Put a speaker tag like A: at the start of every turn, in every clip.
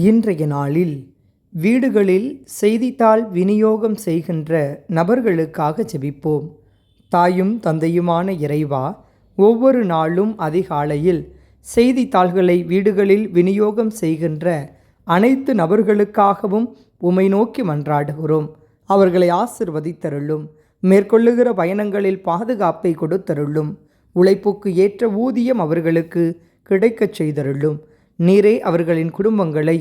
A: இன்றைய நாளில் வீடுகளில் செய்தித்தாள் விநியோகம் செய்கின்ற நபர்களுக்காக ஜெபிப்போம். தாயும் தந்தையுமான இறைவா ஒவ்வொரு நாளும் அதிகாலையில் செய்தித்தாள்களை வீடுகளில் விநியோகம் செய்கின்ற அனைத்து நபர்களுக்காகவும் உமை நோக்கி மன்றாடுகிறோம். அவர்களை ஆசிர்வதித்தருளும். மேற்கொள்ளுகிற பயணங்களில் பாதுகாப்பை கொடுத்தருளும். உழைப்புக்கு ஏற்ற ஊதியம் அவர்களுக்கு கிடைக்கச் செய்தருளும். நீரே அவர்களின் குடும்பங்களை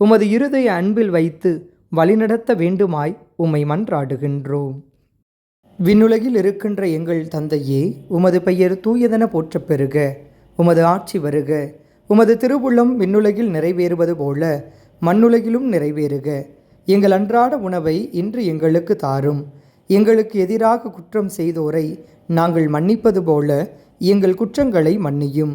A: உமது இருதய அன்பில் வைத்து வழிநடத்த வேண்டுமாய் உம்மை மன்றாடுகின்றோம். விண்ணுலகில் இருக்கின்ற எங்கள் தந்தையே உமது பெயர் தூயதென போற்றப் பெறுக உமது ஆட்சி வருக உமது திருவுள்ளம் விண்ணுலகில் நிறைவேறுவது போல மண்ணுலகிலும் நிறைவேறுக. எங்கள் அன்றாட உணவை இன்று எங்களுக்கு தாரும் எங்களுக்கு எதிராக குற்றம் செய்தோரை நாங்கள் மன்னிப்பது போல எங்கள் குற்றங்களை மன்னியும்.